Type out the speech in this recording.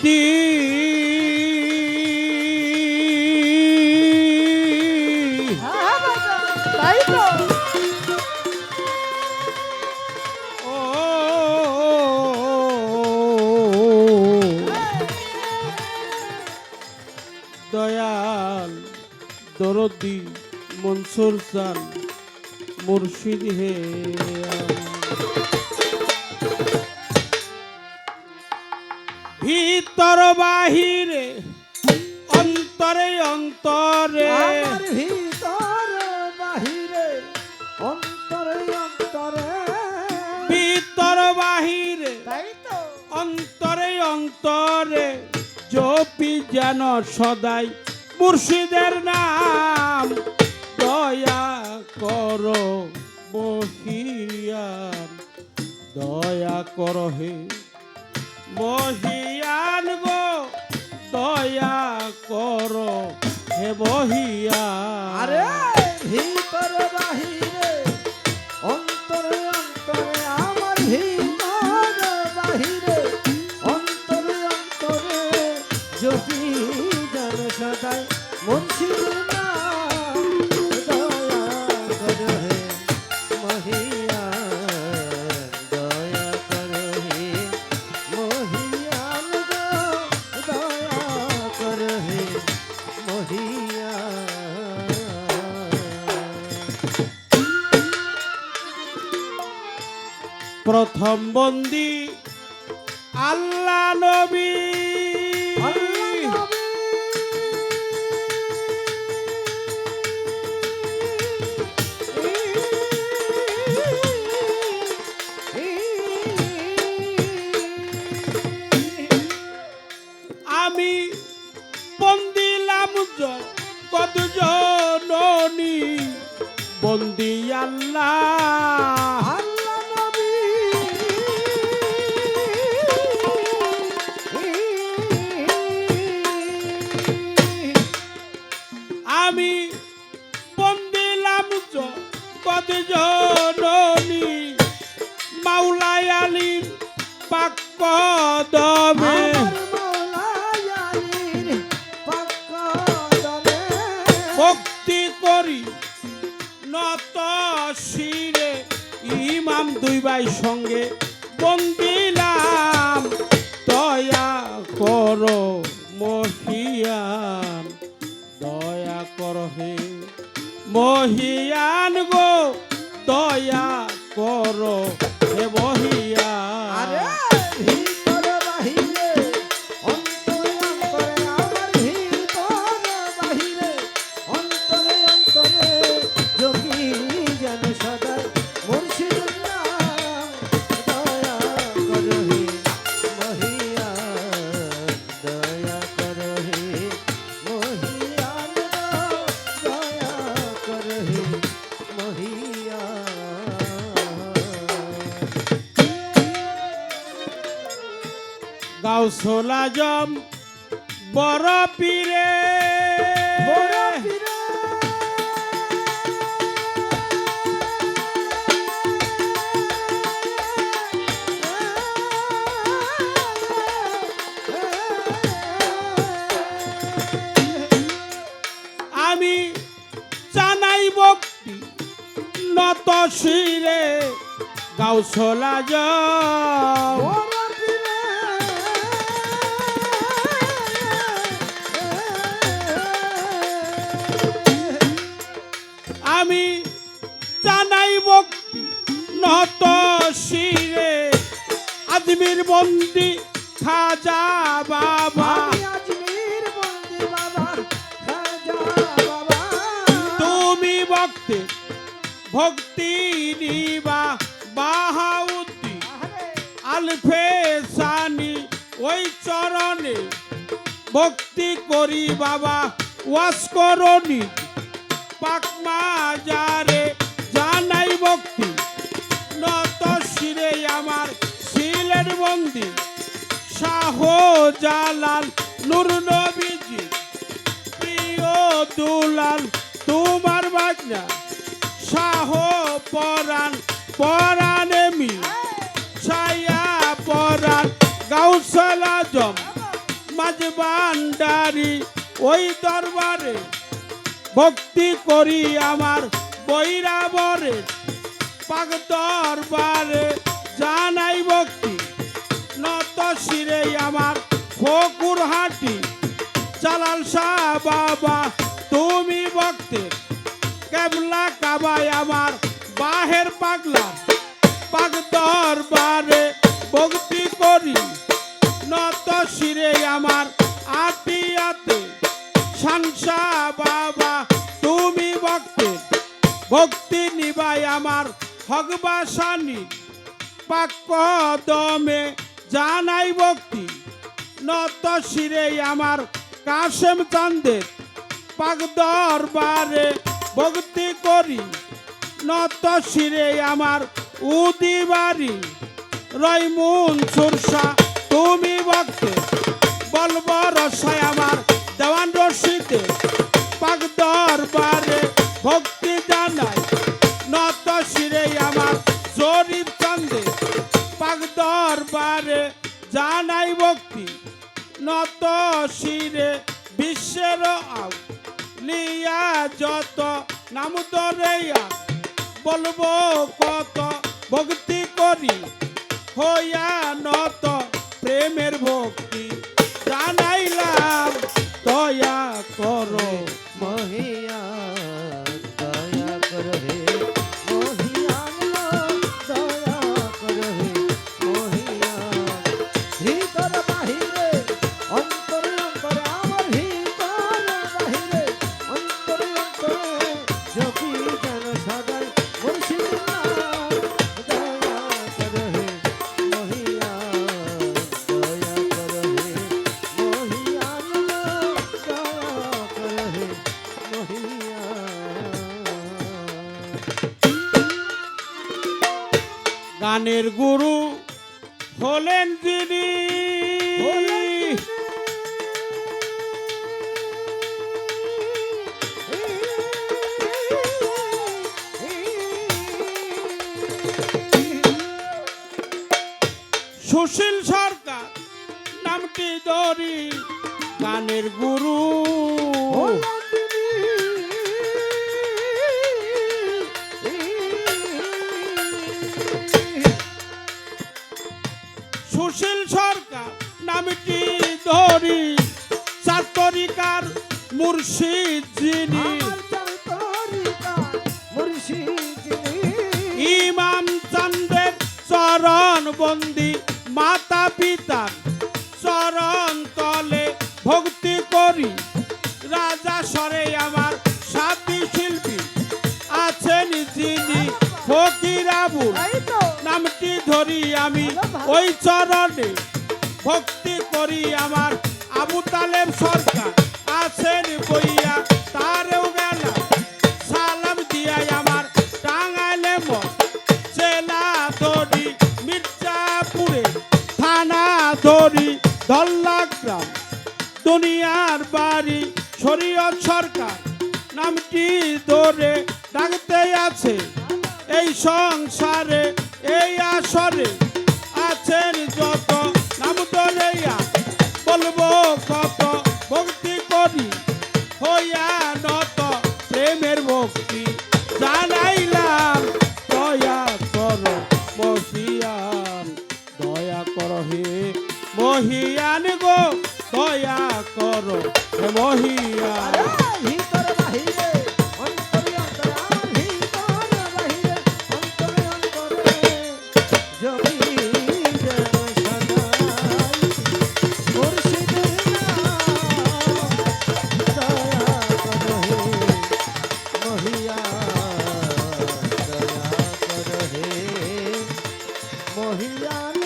ও দয়াল দরদি মনসুর চান মুর্শিদ হে ভিতর বাহিরে অন্তরে অন্তরে। ভিতর বাহিরে অন্তরে অন্তরে। ভিতর বাহিরে অন্তরে অন্তরে। জপি যেন সদাই মুর্শিদের নাম। দয়া করো মহিয়ান দয়া করো হে মহিয়ান আনব দয়া করো হে বহিয়া। আরে প্রথম বন্দি। আল্লাহ নবী। আমি বন্দিলাম কত বন্দি আল্লাহ। আমি বন্দিলাম কত জননী মাওলাই আলীর পাক দমে ভক্তি করি নত শিরে। ইমাম দুই ভাই সঙ্গে বন্দিলাম দয়া করো মহিয়ান মহিয়ান গো দয়া করো। গাউসলা জম বড় পীরে। আমি জানাই ভক্তি নত শিরে গাউসলা জম। আমি জানাই ভক্তি নত শিরে। আজমির বন্দি খাজা বাবা। তুমি ভক্তি ভক্তি নিবা বাহাউদ্দি আলফে সানি ওই চরণে ভক্তি করি বাবা ওয়াস করনি পাকমা যারে জানাই ভক্তি। নত শিরে আমার শিলের বন্দি। শাহ জালাল নুর নবীজি। বাজনা। শাহ পরাণ, পরাণে মি ছায়া পরাণ, গাউসল আজম। ওই দরবারে। ভক্তি করি আমার বৈরাবরে পাক দরবারে জানাই ভক্তি। নত শিরে আমার ফকুর হাটি জালাল শাহ বাবা, তুমি ভক্তে কেবলা কাবাই আমার বাহের পাগলা পাক দরবারে ভক্তি করি। নত শিরে আমার আটিয়াতে শানসা বাবা। তুমি ভক্তে, ভক্তি নিবাই আমার হকবাসানি পাক দমে জানাই ভক্তি, নত শিরে আমার কাশেম চান্দের পাক দরবারে ভক্তি করি, নত শিরে আমার উদি বাড়ি। রইমুন সুরসা তুমি ভক্তে, বলব রসায় আমার শিরে বিশ্বের লিয়া যত নাম দরেয়া বলব কত ভক্তি করি, হইয়া নত প্রেমের ভক্তি। জানাইলাম, দয়া করো মহিয়া। গানের গুরু হলেন যিনি সুশীল সরকার নামটি দরি গানের গুরু। ইমাম চন্দ্রের চরণ বন্দি মাতা পিতা চরণ তলে ভক্তি করি। রাজা সরে আমার সাথী শিল্পী আছেন যিনি ফকির আবুল। নামটি ধরি আমি ওই চরণে। ভক্তি করি আমার আবু তালেব সরকার। আছেন বইয়া তারেও ধল্লা গ্রাম। দুনিয়ার বাড়ি, শরীয়ত সরকার। নামটি ধরে ডাকতে আছে। এই সংসারে, এই আসরে আছেন যত নাম ধরেয়া বলব কত ভক্তি করি। হইয়া রহিয়া